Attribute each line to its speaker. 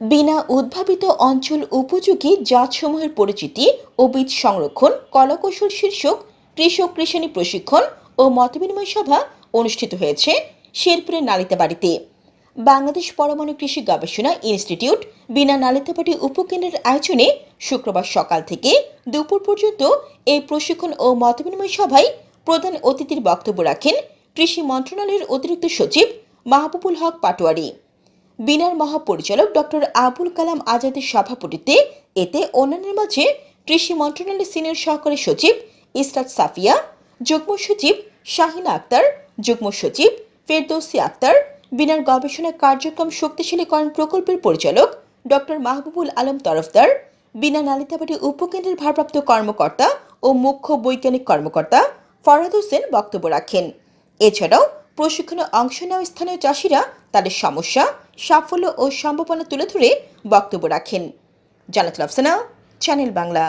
Speaker 1: বিনা উদ্ভাবিত অঞ্চল উপযোগী জাতসমূহের পরিচিতি ও বীজ সংরক্ষণ, কলাকৌশল শীর্ষক, কৃষক কৃষাণী প্রশিক্ষণ ও মতবিনিময় সভা অনুষ্ঠিত হয়েছে শেরপুরের নালিতাবাড়িতে। বাংলাদেশ পরমাণু কৃষি গবেষণা ইনস্টিটিউট বিনা নালিতাবাড়ি উপকেন্দ্রের আয়োজনে শুক্রবার সকাল থেকে দুপুর পর্যন্ত এই প্রশিক্ষণ ও মতবিনিময় সভায় প্রধান অতিথির বক্তব্য রাখেন কৃষি মন্ত্রণালয়ের অতিরিক্ত সচিব মাহবুবুল হক পাটোয়ারি। বিনার মহাপরিচালক ডক্টর আবুল কালাম আজাদের সভাপতিত্বে এতে অন্যান্যের মাঝে কৃষি মন্ত্রণালয়ের সিনিয়র সহকারী সচিব ইসরাত সাফিয়া, যুগ্ম সচিব শাহিনা আক্তার, যুগ্ম সচিব ফেরদৌসি আক্তার, বিনার গবেষণা কার্যক্রম শক্তিশালীকরণ প্রকল্পের পরিচালক ডক্টর মাহবুবুল আলম তরফদার, বিনা নালিতাবাড়ি উপকেন্দ্রের ভারপ্রাপ্ত কর্মকর্তা ও মুখ্য বৈজ্ঞানিক কর্মকর্তা ফরহাদ হোসেন বক্তব্য রাখেন। এছাড়াও প্রশিক্ষণে অংশ নেওয়া স্থানীয় চাষিরা তাদের সমস্যা সাফল্য ও সম্ভাবনা তুলে ধরে বক্তব্য রাখেন। জানাতুল আফসানা চ্যানেল বাংলা